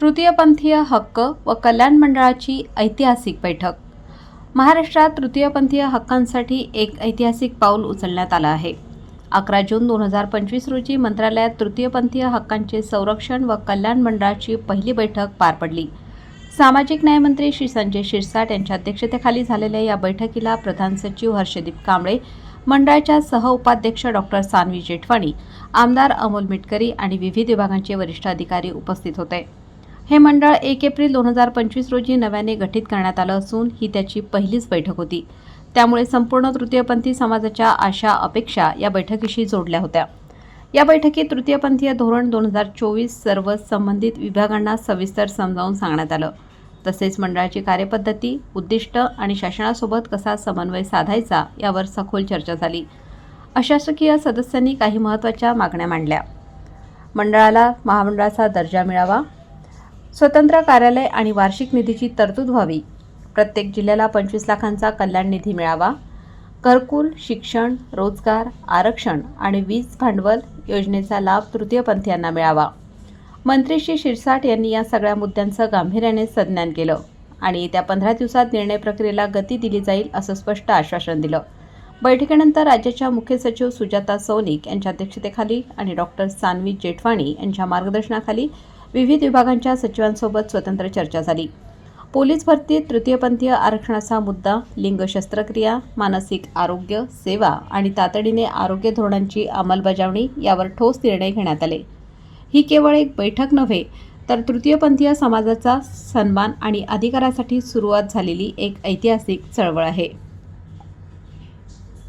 तृतीयपंथीय हक्क व कल्याण मंडळाची ऐतिहासिक बैठक. महाराष्ट्रात तृतीयपंथीय हक्कांसाठी एक ऐतिहासिक पाऊल उचलण्यात आलं आहे. अकरा जून दोन हजार पंचवीस रोजी मंत्रालयात तृतीयपंथीय हक्कांचे संरक्षण व कल्याण मंडळाची पहिली बैठक पार पडली. सामाजिक न्यायमंत्री श्री संजय शिरसाट यांच्या अध्यक्षतेखाली झालेल्या या बैठकीला प्रधान सचिव हर्षदीप कांबळे मंडळाच्या सहउपाध्यक्ष डॉक्टर सान्वी जेठवाणी आमदार अमोल मिटकरी आणि विविध विभागांचे वरिष्ठ अधिकारी उपस्थित होते. हे मंडळ एक एप्रिल दोन हजार पंचवीस रोजी नव्याने गठीत करण्यात आलं असून ही त्याची पहिलीच बैठक होती. त्यामुळे संपूर्ण तृतीयपंथी समाजाच्या आशा अपेक्षा या बैठकीशी जोडल्या होत्या. या बैठकीत तृतीयपंथीय धोरण दोन हजार चोवीस सर्व संबंधित विभागांना सविस्तर समजावून सांगण्यात आलं. तसेच मंडळाची कार्यपद्धती उद्दिष्ट आणि शासनासोबत कसा समन्वय साधायचा यावर सखोल चर्चा झाली. अशासकीय सदस्यांनी काही महत्त्वाच्या मागण्या मांडल्या. मंडळाला महामंडळाचा दर्जा मिळावा स्वतंत्र कार्यालय आणि वार्षिक निधीची तरतूद व्हावी. प्रत्येक जिल्ह्याला पंचवीस लाखांचा कल्याण निधी मिळावा. घरकुल शिक्षण रोजगार आरक्षण आणि वीज भांडवल योजनेचा लाभ तृतीयपंथीयांना मिळावा. मंत्री श्री शिरसाट यांनी या सगळ्या मुद्द्यांचं गांभीर्याने संज्ञान केलं आणि येत्या पंधरा दिवसात निर्णय प्रक्रियेला गती दिली जाईल असं स्पष्ट आश्वासन दिलं. बैठकीनंतर राज्याच्या मुख्य सचिव सुजाता सौनिक यांच्या अध्यक्षतेखाली आणि डॉक्टर सान्वी जेठवाणी यांच्या मार्गदर्शनाखाली विविध विभागांच्या सचिवांसोबत स्वतंत्र चर्चा झाली. पोलीस भरतीत तृतीयपंथीय आरक्षणाचा मुद्दा लिंग शस्त्रक्रिया मानसिक आरोग्य सेवा आणि तातडीने आरोग्य धोरणांची अंमलबजावणी यावर ठोस निर्णय घेण्यात आले. ही केवळ एक बैठक नव्हे तर तृतीयपंथीय समाजाचा सन्मान आणि अधिकारासाठी सुरुवात झालेली एक ऐतिहासिक चळवळ आहे.